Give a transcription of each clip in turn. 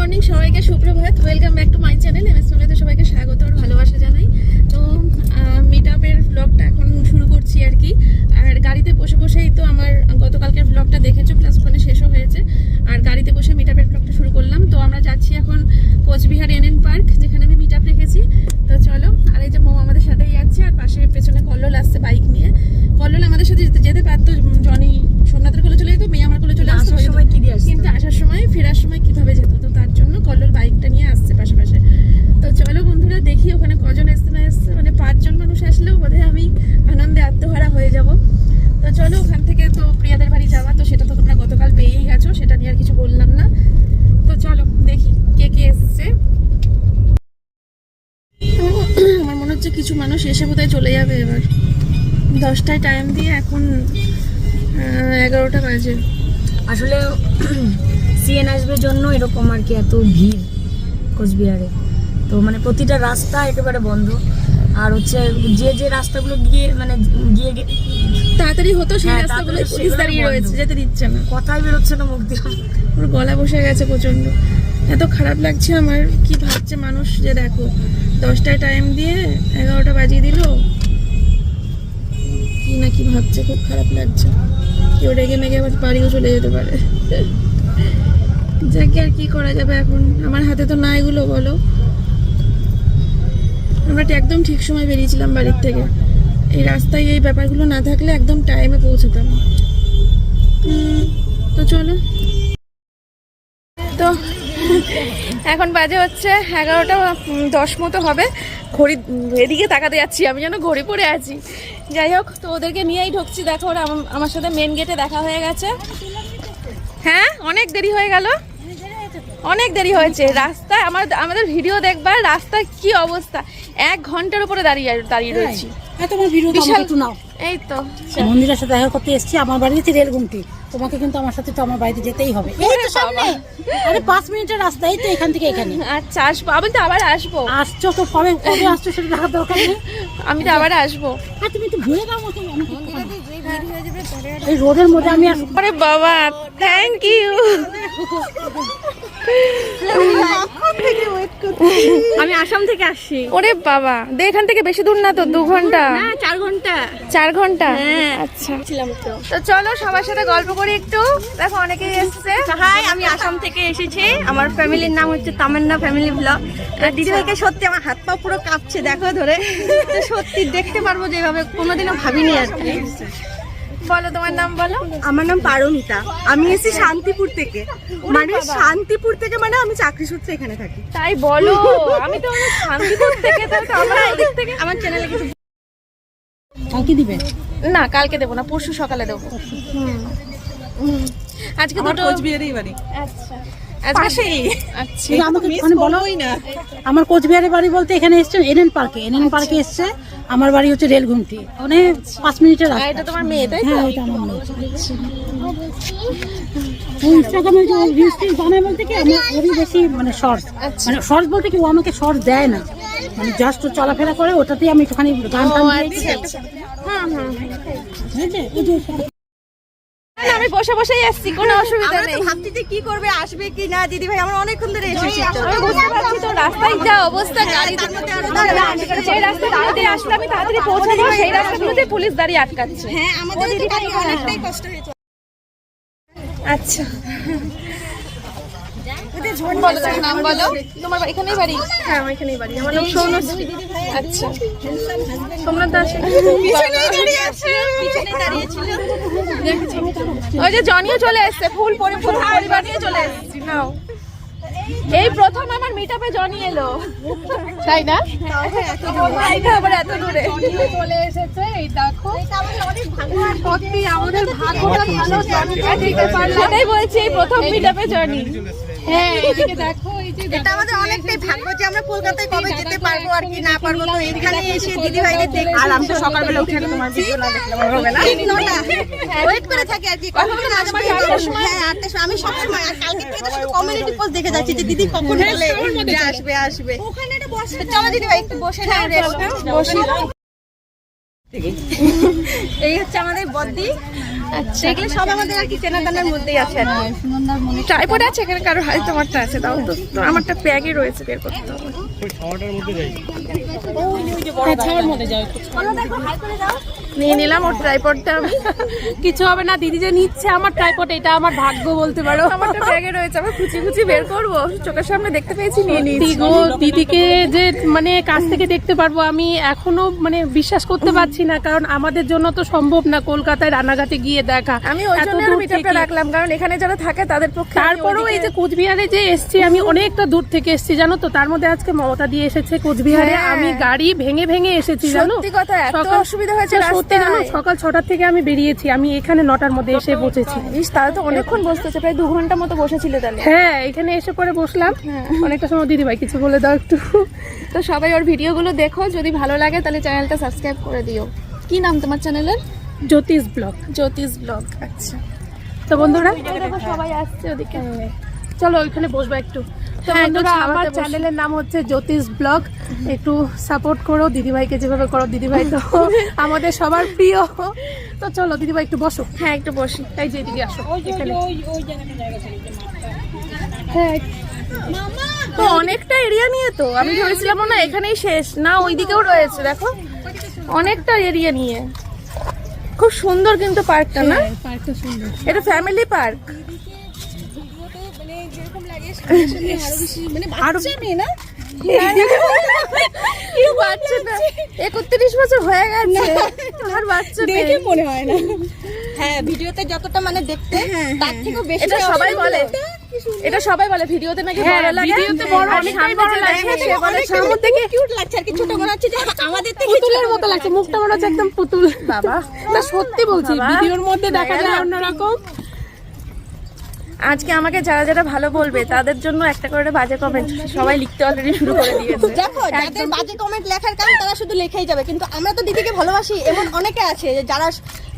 Morning সবাইকে সুপ্রভাত। Welcome back to my channel MS ফ্যামিলিতে সবাইকে স্বাগত আর ভালোবাসা জানাই। তো মিট আপের ব্লগটা এখন শুরু করছি আর কি। আর গাড়িতে বসে বসেই তো আমার গতকালকের ব্লগটা দেখেছ প্লাস ওখানে শেষও হয়েছে। আর গাড়িতে বসে মিট আপের ব্লগটা শুরু করলাম। তো আমরা যাচ্ছি এখন কোচবিহার এনএন পার্ক যেখানে আমি মিট আপ রেখেছি। তো চলো আর এই যে মৌ আমাদের সাথেই যাচ্ছে আর পাশে পেছনে কল্লোল আসছে বাইক নিয়ে। কল্লোল আমাদের সাথে যেতে যেতে পারতো জনি সোমনাথের কোলে চলে যেত মেয়ে আমার কোলে চলে আসতো। আসার সময় আসতো? কিন্তু আসার সময় ফেরার সময় কীভাবে যেত? তো তার জন্য কল্লোল বাইকটা নিয়ে আসছে পাশে পাশে তো চলো বন্ধুরা, দেখি ওখানে কজন এসছে, না এসছে। মানে পাঁচজন মানুষ আসলেও বোধহয় আমি আনন্দে আত্মহারা হয়ে যাব। তো চলো ওখান থেকে তো প্রিয়াদের বাড়ি যাওয়া, তো সেটা তো তোমরা গতকাল পেয়েই গেছো, সেটা নিয়ে আর কিছু বললাম না। তো চলো দেখি কে কে এসছে। আমার মনে হচ্ছে কিছু মানুষ এসে বোধহয় চলে যাবে এবার। দশটায় টাইম দিয়ে এখন এগারোটা বাজে। আসলে সিএন আসবে জন্য এরকম আর কি এত ভিড় কোচবিহারে। তো মানে প্রতিটা রাস্তা একেবারে বন্ধ। আর হচ্ছে যে যে রাস্তাগুলো গিয়ে মানে গিয়ে তাড়াতাড়ি হতো সেই হ্যাঁ, রাস্তাগুলো পুলিশ দাঁড়িয়ে রয়েছে যেতে দিচ্ছে না। কথাই বেরোচ্ছে না মুখ দিয়ে? ওর গলা বসে গেছে প্রচণ্ড এত খারাপ লাগছে আমার কি ভাবছে মানুষ যে দেখো দশটায় টাইম দিয়ে এগারোটা বাজিয়ে দিল। কি না কি ভাবছে খুব খারাপ লাগছে। কেউ রেগে মেগে আবার বাড়িও চলে যেতে পারে? যাকে, আর কি করা যাবে এখন? আমার হাতে তো না এগুলো, বলো। আমরা একদম ঠিক সময় বেরিয়েছিলাম বাড়ির থেকে। এই রাস্তায় এই ব্যাপারগুলো না থাকলে একদম টাইমে পৌঁছতাম। তো চলো। তো এখন বাজে হচ্ছে এগারোটা দশ মতো হবে। ঘড়ি, এদিকে তাকাতে যাচ্ছি, আমি যেন ঘড়ি পড়ে আছি। যাই হোক, তো ওদেরকে নিয়েই ঢুকছি। দেখো ওরা আমার- সাথে মেন গেটে দেখা হয়ে গেছে। হ্যাঁ অনেক দেরি হয়ে গেল। অনেক দেরি হয়েছে রাস্তায় আমার আমাদের ভিডিও দেখবার রাস্তায় কি অবস্থা? এক ঘণ্টার উপরে দাঁড়িয়ে দাঁড়িয়ে রয়েছি। হ্যাঁ তোমার ভিডিও একটু নাও। এই তো। মন্দিরের সাথে দেখা করতে এসেছি আমার বাড়িতে রেলগুমটি। তোমাকে কিন্তু আমার সাথে তো আমার বাড়িতে যেতেই হবে। এই তো সামনে। আরে পাঁচ মিনিটের রাস্তা এই তো এখান থেকে এখানে। আচ্ছা আসব। আমি তো আবার আসব। আসছো তো কবে কবে আসছো সেটা দেখার দরকার নেই। আমি তো আবার আসব। আর তুমি একটু ঘুরে দাও আমাকে আমাকে এই রোডের মধ্যে আমি আর আরে বাবা থ্যাংক ইউ আমি আসাম থেকে আসছি। ওরে বাবা দে এখান থেকে বেশি দূর না তো দু ঘণ্টা? চার ঘণ্টা। চার ঘণ্টা? হ্যাঁ। আচ্ছা। তো। তো চলো সবার সাথে গল্প করি একটু। দেখো অনেকেই এসছে। হাই আমি আসাম থেকে এসেছি। আমার ফ্যামিলির নাম হচ্ছে তামান্না ফ্যামিলি ব্লগ। আর দিদিভাইকে সত্যি আমার হাত পা পুরো কাঁপছে দেখো ধরে। সত্যি দেখতে পারব যেভাবে কোনোদিনও ভাবিনি আর কি। বলো তোমার নাম বলো? আমার নাম পারমিতা। আমি এসেছি শান্তিপুর থেকে। মানে শান্তিপুর থেকে মানে আমি চাকরি সূত্রে এখানে থাকি। তাই বলো আমি তো শান্তিপুর থেকে থেকে। আমার চ্যানেলে কিছু কালকে দিবে? না কালকে দেবো না পরশু সকালে দেবো। হুম। হুম। আজকে দুটো কোচবিহারেই বাড়ি। আচ্ছা। আচ্ছা। মানে আমার কোচবিহারের বাড়ি বলতে এখানে এসছে এনএন পার্কে এনএন পার্কে এসছে। আমার বাড়ি হচ্ছে রেলগুমটি। মানে পাঁচ মিনিটের রাস্তা। তোমার মেয়ে তাই হ্যাঁ এটা আমার মেয়ে। ইনস্টাগ্রামে যে রিলস বানায় বলতে কি আমি ওরই বেশি মানে শর্টস আচ্ছা। মানে শর্টস বলতে কি ও আমাকে শর্টস দেয় না। মানে জাস্ট চলাফেরা করে ওটাতেই আমি একটুখানি গান টান আচ্ছা, আমি বসে বসেই আসছি কোনো অসুবিধা নেই। ভাবছি যে কি করবে আসবে কি না দিদি ভাই আমরা অনেকক্ষণ ধরে এসেছি। আমি বুঝতে পারছি তো রাস্তায় যা অবস্থা গাড়ি যে রাস্তা তাড়াতাড়ি আসলে আমি তাড়াতাড়ি পৌঁছাবো সেই রাস্তাগুলোতে পুলিশ দাঁড়িয়ে আটকাচ্ছে। হ্যাঁ আমাদের তো কালকে অনেকটাই কষ্ট হয়েছে। আচ্ছা। বলো তোমার নাম বলো। তোমার এখানেই বাড়ি? হ্যাঁ আমার এখানেই বাড়ি। আমার নাম সৌনশ্রী আচ্ছা। সোমনাথ দাস। পিছনেই দাঁড়িয়ে আছে। পিছনেই দাঁড়িয়ে ছিল। ওই যে জনিও চলে এসছে ফুল পরি ফুল পরিবার নিয়ে চলে এসেছি। নাও। এই প্রথম আমার মিটআপে জনি এলো। তাই না? আবার এত দূরে। চলে এসেছে এই দেখো। সত্যি আমাদের ভাগ্যটা ভালো সেটাই বলছি এই প্রথম মিটআপে জনি। হ্যাঁ এদিকে দেখো এই যে এটা আমাদের অনেকটাই ভাগ্য যে আমরা কলকাতায় কবে যেতে পারব আর কি না পারব। তো এখানে এসে দিদি দেখি আর আমি তো সকালবেলা উঠে তোমার ভিডিও না দেখলে আমার হবে না ওয়েট করে থাকি আর কি কখন আসবে? হ্যাঁ আমি সবসময় আর কালকে থেকে তো শুধু কমিউনিটি পোস্ট দেখে যাচ্ছি যে দিদি কখন আসবে আসবে। ওখানে একটা বসে চলো দিদি ভাই একটু বসে নাও রেস্ট বসি এই হচ্ছে আমাদের বদ্দি। আচ্ছা দেখলে সব আমাদের আর কি চেনা জানার মধ্যেই আছে আর কি। ট্রাইপড আছে এখানে কারও হাই তোমারটা আছে তাও তো। আমারটা ব্যাগে রয়েছে বের করতে হবে। ছাওয়ার মধ্যে যাও একটু। নিয়ে নিলাম ওর ট্রাইপডটা আমি। কিছু হবে না দিদি যে নিচ্ছে আমার ট্রাইপড এটা আমার ভাগ্য বলতে পারো। আমারটা ব্যাগে রয়েছে আমি খুচি খুচি বের করব। চোখের সামনে দেখতে পেয়েছি নিয়ে নিয়েছি। গো দিদিকে যে মানে কাছ থেকে দেখতে পারব আমি এখনও মানে বিশ্বাস করতে পারছি না কারণ আমাদের জন্য তো সম্ভব না কলকাতায় রানাঘাটে গিয়ে দেখা। আমি ওই জন্য রাখলাম কারণ এখানে যারা থাকে তাদের পক্ষে তারপরেও এই যে কোচবিহারে যে এসছি আমি অনেকটা দূর থেকে এসছি জানো তো? তার মধ্যে আজকে মমতা দিয়ে এসেছে কোচবিহারে। হ্যাঁ। আমি গাড়ি ভেঙে ভেঙে এসেছি জানো? সত্যি কথা, এত অসুবিধা হয়েছে সত্যি জানো সকাল ছটার থেকে আমি বেরিয়েছি আমি এখানে নটার মধ্যে এসে বসেছি। ইস তাহলে তো অনেকক্ষণ বসতে হচ্ছে প্রায় দু ঘণ্টা মতো বসেছিল তাহলে। হ্যাঁ এখানে এসে পরে বসলাম। হ্যাঁ। অনেকটা সময় দিদি ভাই কিছু বলে দাও একটু। তো সবাই ওর ভিডিওগুলো দেখো যদি ভালো লাগে তাহলে চ্যানেলটা সাবস্ক্রাইব করে দিও। কি নাম তোমার চ্যানেলের? জ্যোতিষ ব্লগ। জ্যোতিষ ব্লগ আচ্ছা। তো বন্ধুরা? সবাই আসছে ওদিকে। চলো ওইখানে বসবো হ্যাঁ, একটু। বন্ধুরা ছাওয়াতে আমার চ্যানেলের নাম হচ্ছে জ্যোতিষ ব্লগ। একটু সাপোর্ট করো দিদিভাইকে যেভাবে করো দিদিভাই তো আমাদের সবার প্রিয়। তো চলো দিদিভাই একটু বসো। হ্যাঁ একটু বসি। যে এদিকে আসো হ্যাঁ। তো অনেকটা এরিয়া নিয়ে তো আমি ভেবেছিলাম না এখানেই শেষ। না ওইদিকেও রয়েছে দেখো। অনেকটা এরিয়া নিয়ে। খুব সুন্দর কিন্তু পার্কটা না? হ্যাঁ, পার্কটা সুন্দর। এটা ফ্যামিলি পার্ক একত্রিশ বছর হয়ে আর মনে হয় না হ্যাঁ ভিডিওতে যতটা মানে দেখতে এটা সবাই বলে এটা সবাই বলে ভিডিওতে হ্যাঁ, লাগছে মনে আমাদের থেকে পুতুলের মতো লাগছে মুখটা মনে হচ্ছে একদম পুতুল বাবা সত্যি বলছি ভিডিওর মধ্যে দেখা যায় অন্যরকম আজকে আমাকে যারা যারা ভালো বলবে তাদের জন্য একটা করে বাজে কমেন্ট সবাই লিখতে অলরেডি শুরু করে দিয়েছে। দেখো যাদের বাজে কমেন্ট লেখার কারণ তারা শুধু লেখাই যাবে কিন্তু আমরা তো দিদিকে ভালোবাসি এমন অনেকে আছে যে যারা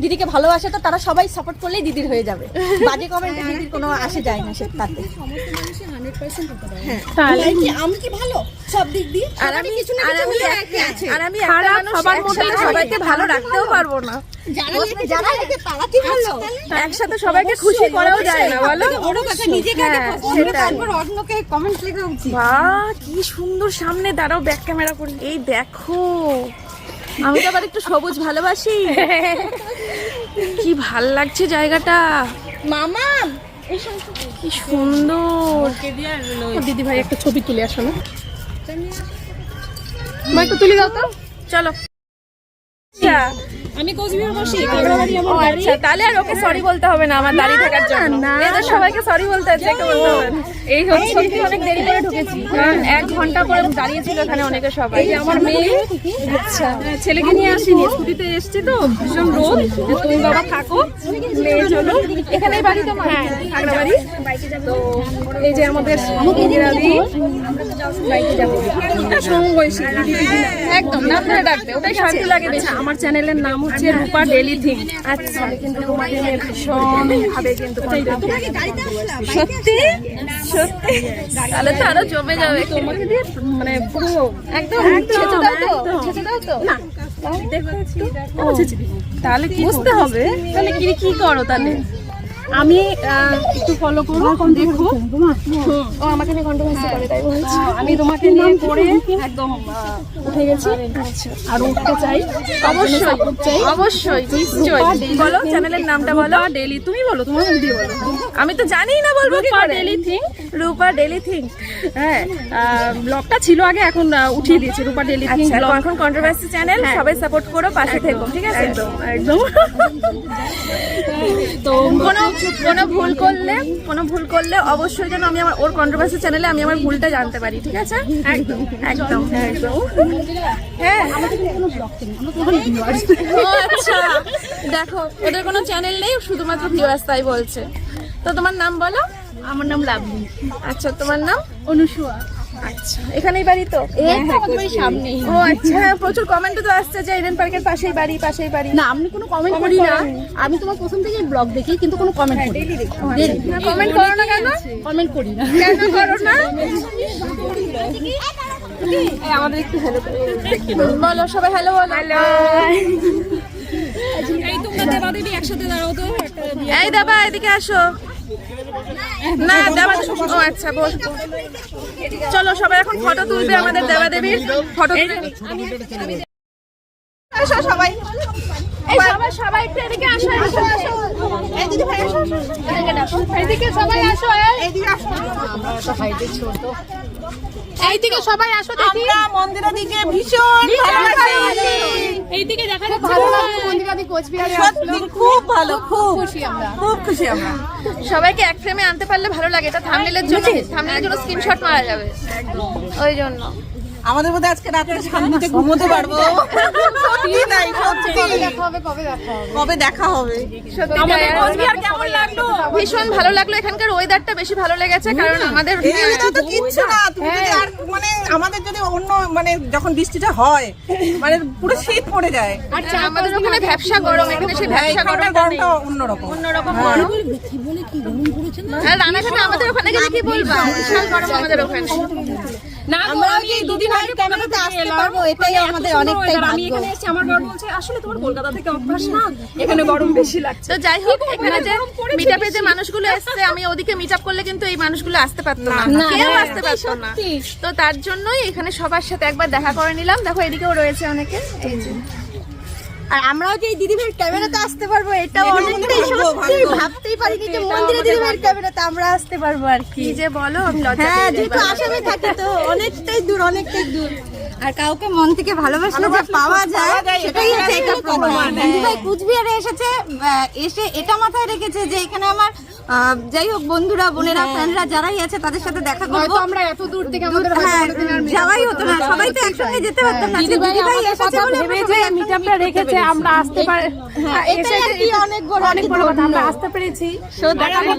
দিদিকে ভালোবাসে তো তারা সবাই সাপোর্ট করলেই দিদির হয়ে যাবে। বাজে কমেন্টে দিদির কোনো আসে যায় না সে তাতে। তাহলে আমি কি ভালো? সব দিক দিয়ে? আর আমি কিছু না আর কিছু আর আমি একটা মানুষ সবার থাকে। সবাইকে ভালো রাখতেও পারব না। যারা যারা লেখে তারা কি ভালো? একসাথে সবাইকে খুশি করাও যায় না বলো? বড় কথা নিজেকে হ্যাঁ, দেখো তারপর অন্যকে কমেন্ট লেখা উচিত। বাহ কি সুন্দর সামনে দাঁড়াও ব্যাক ক্যামেরা করি। এই দেখো। আমি তো আবার একটু সবুজ ভালোবাসি। কি ভালো লাগছে জায়গাটা। মামা! কি সুন্দর। দিদি ভাই একটা ছবি তুলে আসো না। একটু তুলে দাও তো। চলো। আচ্ছা। আমি কোচবিহার বসি ও আচ্ছা তাহলে আর ওকে সরি বলতে হবে না আমার দাঁড়িয়ে থাকার জন্য। এদের সবাইকে সরি বলতে হচ্ছে একে বলতে হবে। এই হচ্ছে সত্যি অনেক দেরি করে ঢুকেছি। কারণ এক ঘণ্টা করে দাঁড়িয়ে ছিল এখানে অনেকে সবাই। আমার মেয়ে। আচ্ছা। ছেলেকে নিয়ে আসিনি স্কুটিতে এসছি তো ভীষণ রোদ। তুমি বাবা থাকো মেয়ে চলো। বাড়ি তোমার? হ্যাঁ আগ্রা তো এই যে আমাদের দিদি একদম ধরে ডাকবে ওটাই শান্তি লাগে বেশি। আচ্ছা আমার চ্যানেলের নাম হচ্ছে রূপা ডেলি থিং আচ্ছা। কিন্তু তোমাকে নিয়ে ভীষণ ভাবে কিন্তু সত্যি? সত্যি? তাহলে তো আরও জমে যাবে। তোমাকে দিয়ে মানে পুরো একদম ছেঁচে দাও তো ছেঁচে দাও তো। না তাহলে বুঝতে হবে। তাহলে কি কি করো তাহলে? আমি একটু ফলো করব দেখো ও আমাকে নিয়ে কন্ট্রোভার্সি করে তাই বলছি। আমি তোমাকে নিয়ে পড়ে একদম উঠে গেছি। আর উঠতে চাই। অবশ্যই অবশ্যই নিশ্চয়ই। বলো চ্যানেলের নামটা বলো। ডেলি তুমি বলো তোমার মুখ দিয়ে বলো। আমি তো জানি না বলব কি করে। Daily thing Rupa daily thing হ্যাঁ ব্লগটা ছিল আগে এখন উঠিয়ে দিয়েছি। রূপা ডেলি থিং আচ্ছা ব্লগ এখন কন্ট্রোভার্সি চ্যানেল সবাই সাপোর্ট করো পাশে থেকো ঠিক আছে? একদম। একদম। তো কোনো কোনো ভুল করলে কোনো ভুল করলে অবশ্যই যেন আমি আমার ওর কন্ট্রোভার্সি চ্যানেলে আমি আমার ভুলটা জানতে পারি ঠিক আছে? একদম একদম। একদম হ্যাঁ আচ্ছা। দেখো ওদের কোনো চ্যানেল নেই শুধুমাত্র ভিউয়ার্স তাই বলছে। তো তোমার নাম বলো? আমার নাম লাভলি। আচ্ছা তোমার নাম? অনুসুয়া। আচ্ছা এখানেই বাড়ি তো? সামনেই। ও আচ্ছা হ্যাঁ প্রচুর কমেন্ট তো আসছে যে ইডেন পার্কের পাশেই বাড়ি পাশেই বাড়ি। না আমি কোনো কমেন্ট করি না। আমি তোমার প্রথম থেকে ব্লগ দেখি কিন্তু কোনো কমেন্ট করি না। কমেন্ট করো না কেন? কমেন্ট করি না। কেন করো না? আমাদের একটু হেল্প বলো সবাই হ্যালো বলো। হ্যালো এই দেবা এদিকে আসো। না দেবা ও আচ্ছা বল চলো সবাই এখন ফটো তুলবে আমাদের দেবা দেবীর ফটো সবাই সবাই সবাই একটু এদিকে আসো আসো আসো। এই ভাই আসো এদিকে ডাকো। এদিকে সবাই আসো এই। এইদিকে সবাই আসো দেখি। আমরা মন্দিরের দিকে ভীষণ ভালোবাসি। এইদিকে দেখা যাচ্ছে ভালো লাগছে মন্দিরাদি কোচবিহারে সত্যি খুব ভালো খুব খুশি আমরা। খুব খুশি আমরা। সবাইকে এক ফ্রেমে আনতে পারলে ভালো লাগে। এটা থাম্বনেলের জন্য থাম্বনেলের জন্য স্ক্রিনশট মারা যাবে। ওই জন্য। আমাদের মধ্যে আজকে রাত্রে শান্তিতে ঘুমোতে পারব। সত্যি তাই কবে দেখা হবে আমাদের কোচবিহার কেমন লাগল? ভীষণ ভালো লাগল। এখানকার ওয়েদারটা বেশি ভালো লেগেছে কারণ আমাদের তো কিচ্ছু না। তুমি আর মানে আমাদের যদি অন্য মানে যখন বৃষ্টিটা হয় মানে পুরো শীত পড়ে যায়। আচ্ছা আমাদের ওখানে ভ্যাবসা গরম এখানে সেই ভ্যাবসা গরমটা অন্যরকম। অন্যরকম গরম। রানাঘাটে আমাদের ওখানে গেলে কি বলবা? বিশাল গরম আমাদের ওখানে। আমরা এই দুদিন আগে ক্যামেরাতে আসতে পারব? এটাই আমাদের অনেকটাই ভাগ্য। তো যাই হোক এখানে যে মিটআপে যে মানুষগুলো আসছে আমি ওদিকে মিটআপ করলে কিন্তু এই মানুষগুলো আসতে পারতো না। কেউ আসতে পারতো না। তো তার জন্যই এখানে সবার সাথে একবার দেখা করে নিলাম। দেখো এদিকেও রয়েছে অনেকে। এই যে। আর আমরাও যে দিদিভাইয়ের ক্যামেরাতে আসতে পারব এটাও অনেকটাই সত্যি। ভাবতেই পারিনি যে মন্দিরে দিদিভাইয়ের ক্যামেরাতে আমরা আসতে পারব আর কি। যে বলো আমি লজ্জা হ্যাঁ যেহেতু আসামে থাকি তো অনেকটাই দূর অনেকটাই দূর। আর কাউকে মন থেকে ভালোবাসলে যা পাওয়া যায় সেটাই হচ্ছে একটা প্রমাণ। দিদিভাই কুচবিহারে এসেছে এসে এটা মাথায় রেখেছে যে এখানে আমার যাই হোক বন্ধুরা বোনেরা ফ্রেন্ডরা যারাই আছে তাদের সাথে দেখা করব। আমরা এত দূর থেকে আমাদের হ্যাঁ যাওয়াই হতো না। সবাই তো একসঙ্গে যেতে পারতাম না। বলে আমরা সবাই মিটআপটা রেখেছে আমরা আসতে পারি হ্যাঁ, কি অনেক বড় অনেক বড় কথা আমরা আসতে পেরেছি।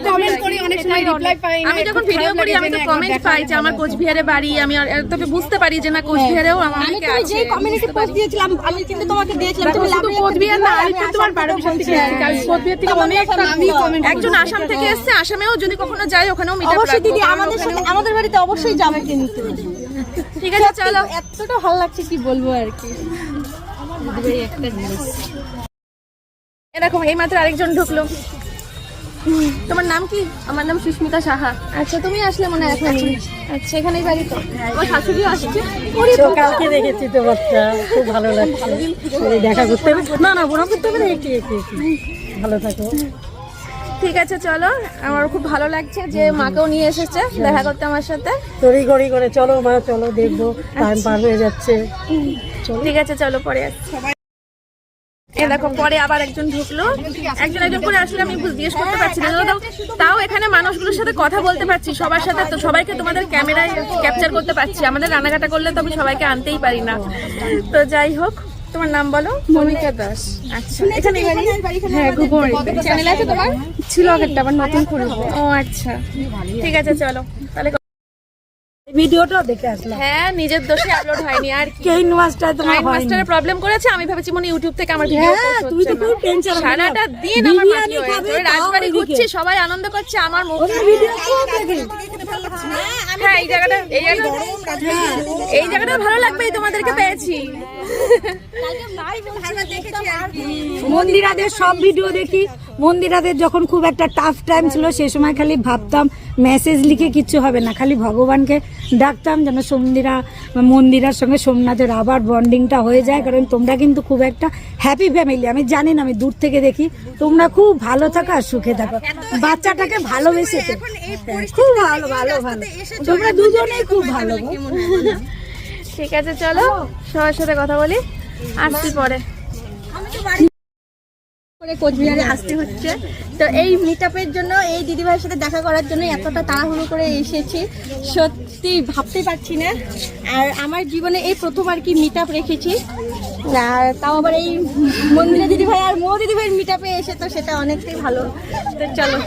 কমেন্ট করি অনেক সময় রিপ্লাই পাই আমি যখন ভিডিও করি আমি তো কমেন্ট পাই যে আমার কোচবিহারে বাড়ি আমি আর তবে বুঝতে পারি যে না কোচবিহারেও আমার আমি অনেকে তুমি যে কমিউনিটি পোস্ট দিয়েছিলাম আমি কিন্তু তোমাকে দিয়েছিলাম। তুমি লাভ কোচবিহার না পারমিশন থেকে কোচবিহার থেকে অনেকটা আমি কমেন্ট একজন আসাম থেকে এসছে আসামেও যদি কখনো যাই ওখানেও মিট অবশ্যই দিদি আমাদের সাথে আমাদের বাড়িতে অবশ্যই যাবে কিন্তু ঠিক আছে চলো। এতটা ভালো লাগছে কি বলব আর কি। এরকম এই মাত্র আরেকজন ঢুকলো। তোমার নাম কি? আমার নাম সুস্মিতা সাহা। আচ্ছা তুমি আসলে মনে হয় এখন আচ্ছা এখানেই বাড়ি তো। আমার শাশুড়িও আসছে? তো কালকে দেখেছি তো বাচ্চা খুব ভালো লাগছে। দেখা করতে হবে। না না বড় করতে হবে না একটু একটু। ভালো থাকো। ঠিক আছে চলো। আমার খুব ভালো লাগছে যে মাকেও নিয়ে এসেছে দেখা করতে আমার সাথে। তড়ি ঘড়ি করে চলো মা চলো দেখব টাইম পার হয়ে যাচ্ছে। ঠিক আছে চলো পরে এ দেখো পরে আবার একজন ঢুকলো। একজন একজন করে আসলে আমি জিজ্ঞেস করতে পারছি না। তাও- তাও এখানে মানুষগুলোর সাথে কথা বলতে পারছি সবার সাথে তো সবাইকে তোমাদের ক্যামেরায় ক্যাপচার করতে পারছি। আমাদের রান্নাঘাটা করলে তো আমি সবাইকে আনতেই পারি না। তো যাই হোক তোমার নাম বলো? মনিকা দাস। আচ্ছা এখানে হ্যাঁ চ্যানেল আছে তোমার? ছিল আবার নতুন খুলবো ও আচ্ছা। ঠিক আছে চলো। তাহলে ভিডিওটা দেখে আসলাম। হ্যাঁ নিজের দোষে আপলোড হয়নি আর কি। কেইন মাস্টার তোমার হয়নি। মাস্টারের প্রবলেম করেছে আমি ভেবেছি মনে ইউটিউব থেকে আমার ভিডিও হ্যাঁ, তুমি তো হচ্ছে খুব না। টেনশন সারাটা দিন আমার বিরিয়ানি হয়েছে রাজবাড়ি। ঘুরছি সবাই আনন্দ করছে আমার মুখ ভিডিও খুব দেখি। হ্যাঁ এই জায়গাটা এই জায়গাটা এই জায়গাটা ভালো লাগবে তোমাদেরকে পেয়েছি। মন্দিরাদের সব ভিডিও দেখি। মন্দিরাদের যখন খুব একটা টাফ টাইম ছিল সে সময় খালি ভাবতাম মেসেজ লিখে কিচ্ছু হবে না খালি ভগবানকে ডাকতাম যেন সন্দিরা মন্দিরার সঙ্গে সোমনাথের আবার বন্ডিংটা হয়ে যায় কারণ তোমরা কিন্তু খুব একটা হ্যাপি ফ্যামিলি আমি জানি না আমি দূর থেকে দেখি। তোমরা খুব ভালো থাকো আর সুখে থাকো। বাচ্চাটাকে ভালোবেসে খুব ভালো ভালো ভালো। তোমরা দুজনেই খুব ভালো। ঠিক আছে চলো। সবার সাথে কথা বলি। আসছি পরে। করে কোচবিহারে আসতে হচ্ছে। তো এই মিটআপের জন্য এই দিদিভাইয়ের সাথে দেখা করার জন্য এতটা তাড়াহুড়ো করে এসেছি। সত্যি ভাবতেই পারছি না। আর আমার জীবনে এই প্রথম আর কি মিটআপ রেখেছি। আর তাও আবার এই মন্দিরা দিদিভাই আর মো দিদিভাইয়ের মিটআপে এসে তো সেটা অনেকটাই ভালো। তো চলো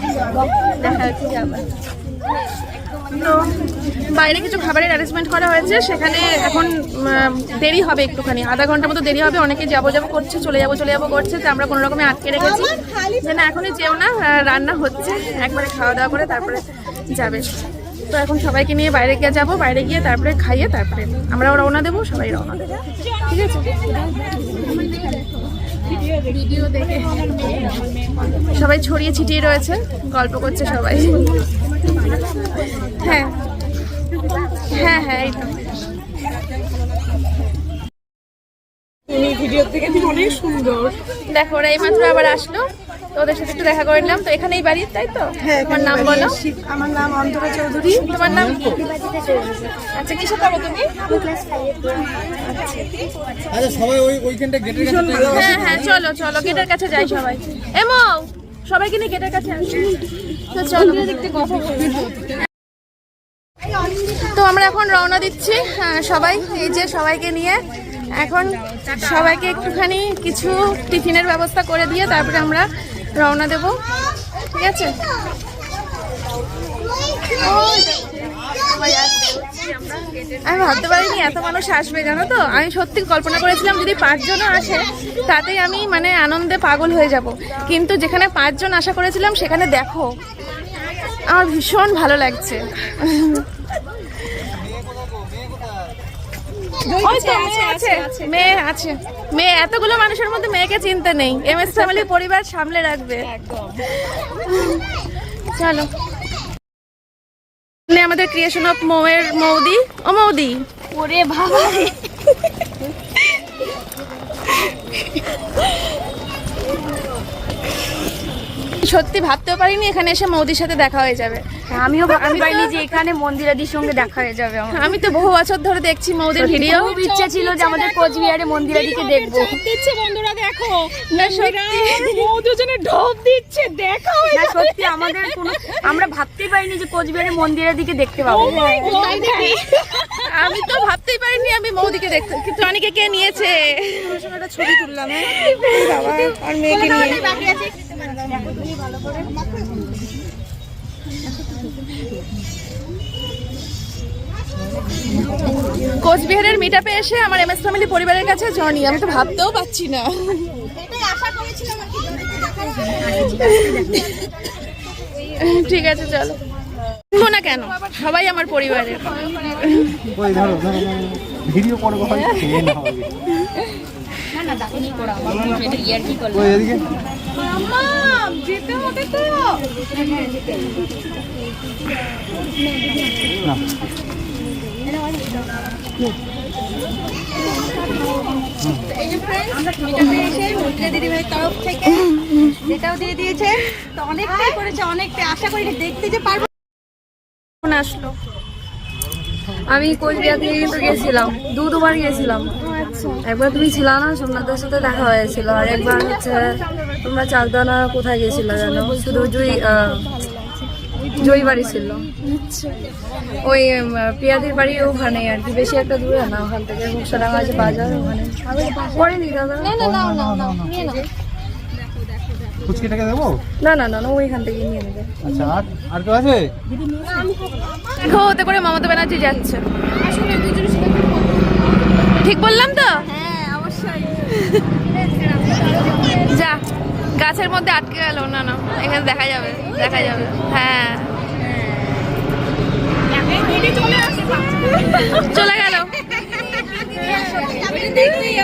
দেখা হচ্ছে আবার। তো বাইরে কিছু খাবারের অ্যারেঞ্জমেন্ট করা হয়েছে। সেখানে এখন দেরি হবে একটুখানি। আধা ঘণ্টার মতো দেরি হবে অনেকে যাব যাব করছে চলে যাব চলে যাব করছে তো আমরা কোনো রকমে আটকে রেখেছি। যে না এখনই যেও না রান্না হচ্ছে। একবারে খাওয়া দাওয়া করে তারপরে যাবে। তো এখন সবাইকে নিয়ে বাইরে গিয়ে যাব বাইরে গিয়ে তারপরে খাইয়ে তারপরে আমরাও রওনা দেবো সবাই রওনা দেবো। ঠিক আছে? সবাই ছড়িয়ে ছিটিয়ে রয়েছে গল্প করছে সবাই। হ্যাঁ। হ্যাঁ হ্যাঁ এই তো। দেখো ওরা এইমাত্র আবার আসলো। তো ওদের সাথে একটু দেখা করে নিলাম। তো এখানেই বাড়ি তাই তো? তোমার নাম বলো। আমার নাম অন্তরা চৌধুরী। তোমার নাম কি? আচ্ছা কিসে পড়ো তুমি? আচ্ছা সবাই ওই ওইখানটা গেটের কাছে হ্যাঁ হ্যাঁ চলো চলো গেটের কাছে যাই সবাই। এমো সবাইকে নিয়ে গেটের কাছে আসি। তো আমরা এখন রওনা দিচ্ছি সবাই, এই যে সবাইকে নিয়ে। এখন সবাইকে একটুখানি কিছু টিফিনের ব্যবস্থা করে দিয়ে তারপরে আমরা রওনা দেব। ঠিক আছে? আমি ভাবতে পারিনি, এত মানুষ আসবে, জানো তো? আমি সত্যি কল্পনা করেছিলাম, যদি পাঁচজনও আসে, তাতেই আমি মানে আনন্দে পাগল হয়ে যাব। কিন্তু যেখানে পাঁচজন আশা করেছিলাম, সেখানে দেখো। আমার ভীষণ ভালো লাগছে। মেয়ে আছে মেয়ে এতগুলো মানুষের মধ্যে মেয়েকে চিনতে নেই। এম এস ফ্যামিলি পরিবার সামলে রাখবে। চলো। আমাদের ক্রিয়েশন অফ মৌয়ের মৌদি। ও মৌদি। ওরে বাবা সত্যি ভাবতেও পারিনি এখানে এসে মৌদির সাথে দেখা হয়ে যাবে। আমিও ভাবতে আমি পারিনি যে এখানে মন্দিরাদির সঙ্গে দেখা হয়ে যাবে আমি তো বহু বছর ধরে দেখছি মৌদির ভিডিও। খুব ইচ্ছা ছিল যে আমাদের কোচবিহারে মন্দিরাদিকে দেখব। দিচ্ছে বন্ধুরা দেখো। না সত্যি। দুজনে ঢোক দিচ্ছে দেখো না সত্যি আমাদের কোনো আমরা ভাবতেই পারিনি যে কোচবিহারে মন্দিরাদিকে দেখতে পাবো। আমি তো ভাবতেই পারিনি আমি মৌদিকে দেখতে কিন্তু অনেকে কে নিয়েছে? ছবি তুললাম হ্যাঁ? বাবা আর মেয়েকে নিয়ে। বাকি আছে কোচবিহারের মিট আপে এসে আমার এম এস ফ্যামিলি পরিবারের কাছে জনি আমি তো ভাবতেও পাচ্ছি না। এটাই আশা করেছিলাম আর কি ঠিক আছে চলো। শুনব না কেন? সবাই আমার পরিবারের। ওই ধরো ধরো ভিডিও করব না এদিকে। যেতে হবে তো। এই যে এসে মৈত্রী দিদিভাইয়ের তরফ থেকে যেটাও দিয়ে দিয়েছে তো অনেকটাই করেছে অনেকটাই আশা করি দেখতে যে পারব আসলো আমি কোচবিহার থেকে কিন্তু গেছিলাম দু দুবার গেছিলাম। একবার তুমি ছিল না সোমনাথের সাথে দেখা হয়েছিল। আর একবার হচ্ছে তোমরা চাকদানা কোথায় গেছিলে জানো? শুধু জুই জয়ী বাড়ি ছিল। ওই পিয়াদির বাড়ি ওখানে আর কি বেশি একটা দূরে না ওখান থেকে ঘোষাডাঙ্গা আছে বাজার ওখানে। পড়েনি দাদা? ফুচকিটাকে দেবো? না না না না ওইখান থেকে নিয়ে নেবে। আচ্ছা আর কেউ আছে? করে মমতা ব্যানার্জি যাচ্ছে। ঠিক বললাম তো? হ্যাঁ অবশ্যই। যা গাছের মধ্যে আটকে গেল না না এখানে দেখা যাবে দেখা যাবে। হ্যাঁ। চলে গেল। দেখতেই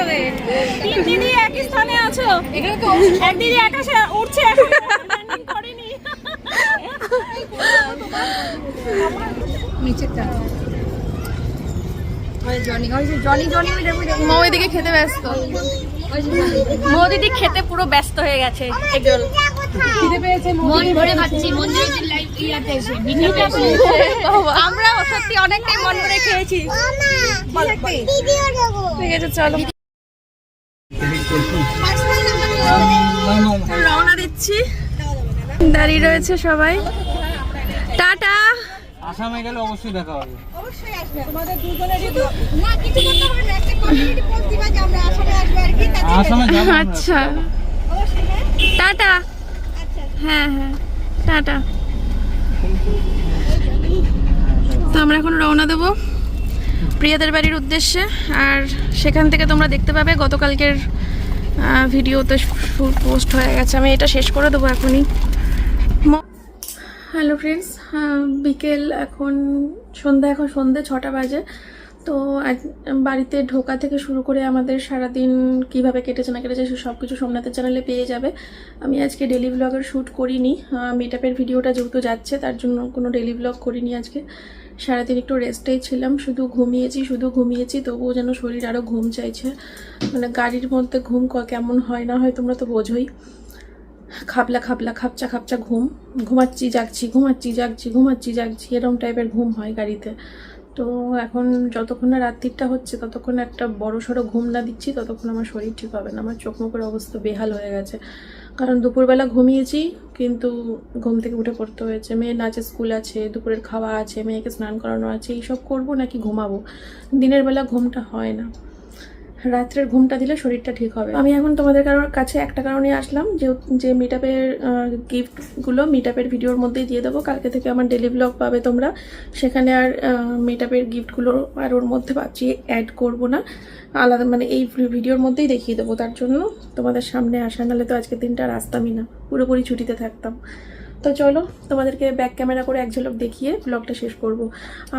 মৌ এদিকে খেতে ব্যস্ত। খেতে পুরো ব্যস্ত হয়ে গেছে। এগরোল মন ভরে আমরা সত্যি অনেকটাই মন করে খেয়েছি। ঠিক আছে চলো। রওনা দিচ্ছি। দাঁড়িয়ে রয়েছে সবাই। আসামে গেলে অবশ্যই দেখা হবে। অবশ্যই আসবে। তোমাদের দুজনের শুধু না কিছু করতে হবে না একটা কমিউনিটি পোস্ট দিবা যে আমরা আসামে আসব আর কি আসামে যাব আচ্ছা। অবশ্যই হ্যাঁ? টাটা। আচ্ছা হ্যাঁ হ্যাঁ। টাটা। তো আমরা এখন রওনা দেবো প্রিয়াদের বাড়ির উদ্দেশ্যে। আর সেখান থেকে তোমরা দেখতে পাবে গতকালকের ভিডিও তো পোস্ট হয়ে গেছে। আমি এটা শেষ করে দেবো এখনই। হ্যালো ফ্রেন্ডস বিকেল এখন সন্ধ্যা, এখন সন্ধ্যে ছটা বাজে। তো আজ বাড়িতে ঢোকা থেকে শুরু করে আমাদের সারাদিন কীভাবে কেটেছে না কেটেছে সে সব কিছু সোমনাথের চ্যানেলে পেয়ে যাবে। আমি আজকে ডেলি ব্লগের শ্যুট করিনি। মিটআপের ভিডিওটা যেহেতু যাচ্ছে, তার জন্য কোনো ডেলি ব্লগ করিনি আজকে। সারাদিন একটু রেস্টেই ছিলাম, শুধু ঘুমিয়েছি শুধু ঘুমিয়েছি, তবুও যেন শরীর আরও ঘুম চাইছে। মানে গাড়ির মধ্যে ঘুম কেমন হয় না হয় তোমরা তো বোঝোই। খাবলা খাবলা খাপচা খাপচা ঘুম, ঘুমাচ্ছি, জাগছি ঘুমাচ্ছি জাগছি ঘুমাচ্ছি, জাগছি এরকম টাইপের ঘুম হয় গাড়িতে। তো এখন যতক্ষণ না রাত্রিটা হচ্ছে, ততক্ষণ একটা বড় সড়ো ঘুম না দিচ্ছি, ততক্ষণ আমার শরীর ঠিক হবে না। আমার চোখ মুখের অবস্থা বেহাল হয়ে গেছে। কারণ দুপুরবেলা ঘুমিয়েছি, কিন্তু ঘুম থেকে উঠে পড়তে হয়েছে। মেয়ের নাচে স্কুল আছে, দুপুরের খাওয়া আছে, মেয়েকে স্নান করানো আছে, এইসব করব নাকি ঘুমাবো? দিনের বেলা ঘুমটা হয় না। রাত্রের ঘুমটা দিলে শরীরটা ঠিক হবে। আমি এখন তোমাদের কারোর কাছে একটা কারণে আসলাম, যে যে মিটআপের গিফটগুলো মিটআপের ভিডিওর মধ্যেই দিয়ে দেবো। কালকে থেকে আমার ডেলি ব্লগ পাবে তোমরা। সেখানে আর মিটআপের গিফটগুলো আর ওর মধ্যে পাচ্ছি অ্যাড করব না। আলাদা মানে এই ভিডিওর মধ্যেই দেখিয়ে দেবো। তার জন্য তোমাদের সামনে আসা, নাহলে তো আজকে দিনটা আর আসতামই না। পুরোপুরি ছুটিতে থাকতাম। তো চলো, তোমাদেরকে ব্যাক ক্যামেরা করে এক ঝলক দেখিয়ে ব্লগটা শেষ করব।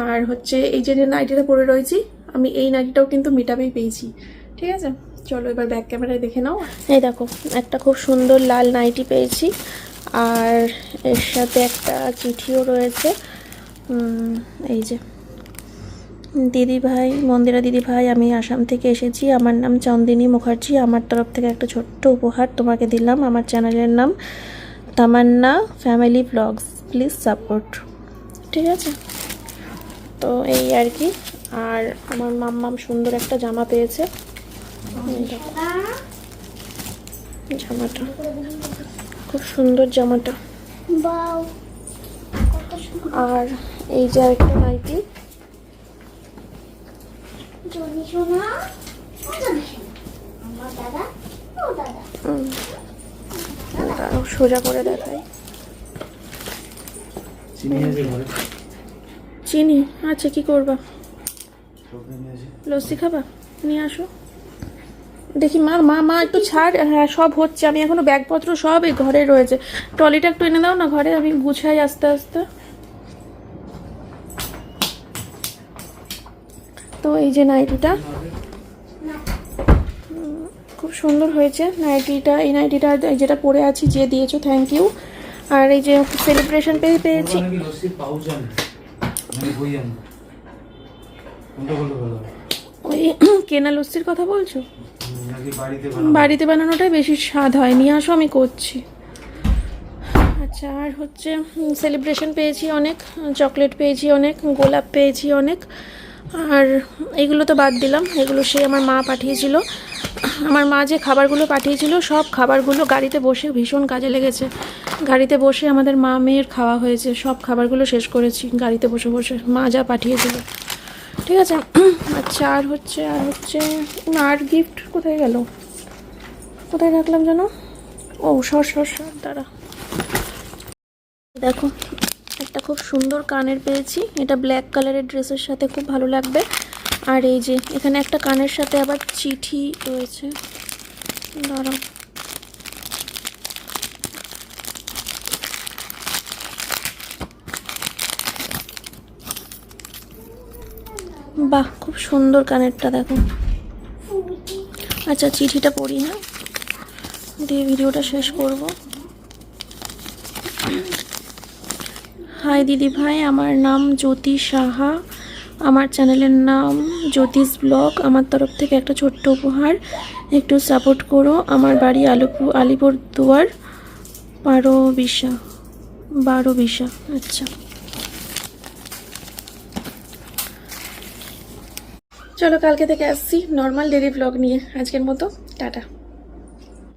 আর হচ্ছে এই যে নাইটিটা পরে রয়েছি, আমি এই নাইটিটাও কিন্তু মিটাবেই পেয়েছি। ঠিক আছে? চলো এবার ব্যাক ক্যামেরায় দেখে নাও। এই দেখো, একটা খুব সুন্দর লাল নাইটি পেয়েছি। আর এর সাথে একটা চিঠিও রয়েছে। এই যে, দিদি ভাই, মন্দিরা দিদি ভাই, আমি আসাম থেকে এসেছি। আমার নাম চন্দিনী মুখার্জি। আমার তরফ থেকে একটা ছোট্ট উপহার তোমাকে দিলাম। আমার চ্যানেলের নাম Tamanna family vlogs please support. ঠিক আছে? তো এই আর কি আর আমার মাম্মাম সুন্দর একটা জামা পেয়েছে। জামাটা। খুব সুন্দর জামাটা। আর এই যে আরেকটা নাইটি। হুম। দাঁড়াও, সোজা করে দেখাই। চিনি আছে আচ্ছা কি করবা? লস্যি খাবা? নিয়ে আসো। দেখি মা মা মা একটু ছাড়। হ্যাঁ সব হচ্ছে। আমি এখনও ব্যাগপত্র সব এই ঘরে রয়েছে। ট্রলিটা একটু এনে দাও না ঘরে? আমি গুছাই আস্তে আস্তে। তো এই যে নাইটিটা। সুন্দর হয়েছে। নাইটিটা এই নাইটিটা এই যেটা পরে আছি যে দিয়েছ থ্যাংক ইউ আর এই যে সেলিব্রেশন পেয়ে পেয়েছি। মানে ওই কেনা লস্যির কথা বলছো? বাড়িতে বাড়িতে বানানোটাই বেশি স্বাদ হয়। নিয়ে আসো আমি করছি। আচ্ছা আর হচ্ছে সেলিব্রেশন পেয়েছি অনেক চকলেট পেয়েছি অনেক গোলাপ পেয়েছি অনেক। আর এগুলো তো বাদ দিলাম এগুলো সে আমার মা পাঠিয়েছিল। আমার মা যে খাবারগুলো পাঠিয়েছিল সব খাবারগুলো গাড়িতে বসে ভীষণ কাজে লেগেছে। গাড়িতে বসে আমাদের মা মেয়ের খাওয়া হয়েছে সব খাবারগুলো শেষ করেছি গাড়িতে বসে বসে মা যা পাঠিয়েছিল। ঠিক আছে আচ্ছা আর হচ্ছে আর হচ্ছে না, আর গিফট কোথায় গেল? কোথায় রাখলাম যেন? ও সর সর সর দাঁড়া। দেখো একটা খুব সুন্দর কানের পেয়েছি। এটা ব্ল্যাক কালারের ড্রেসের সাথে খুব ভালো লাগবে। আর এই যে, এখানে একটা কানের সাথে আবার চিঠি রয়েছে। দাঁড়াও। বাহ, খুব সুন্দর কানেরটা, দেখো। আচ্ছা চিঠিটা পড়ি না দিয়ে ভিডিওটা শেষ করব। হাই দিদি ভাই, আমার নাম জ্যোতি সাহা। আমার চ্যানেলের নাম জ্যোতিষ ব্লগ। আমার তরফ থেকে একটা ছোট্ট উপহার, একটু সাপোর্ট করো। আমার বাড়ি আলিপুর আলিপুর দুয়ার, বারো বিশা বারো বিশা আচ্ছা। চলো কালকে থেকে আসছি নর্মাল ডেলি ব্লগ নিয়ে। আজকের মতো, টাটা।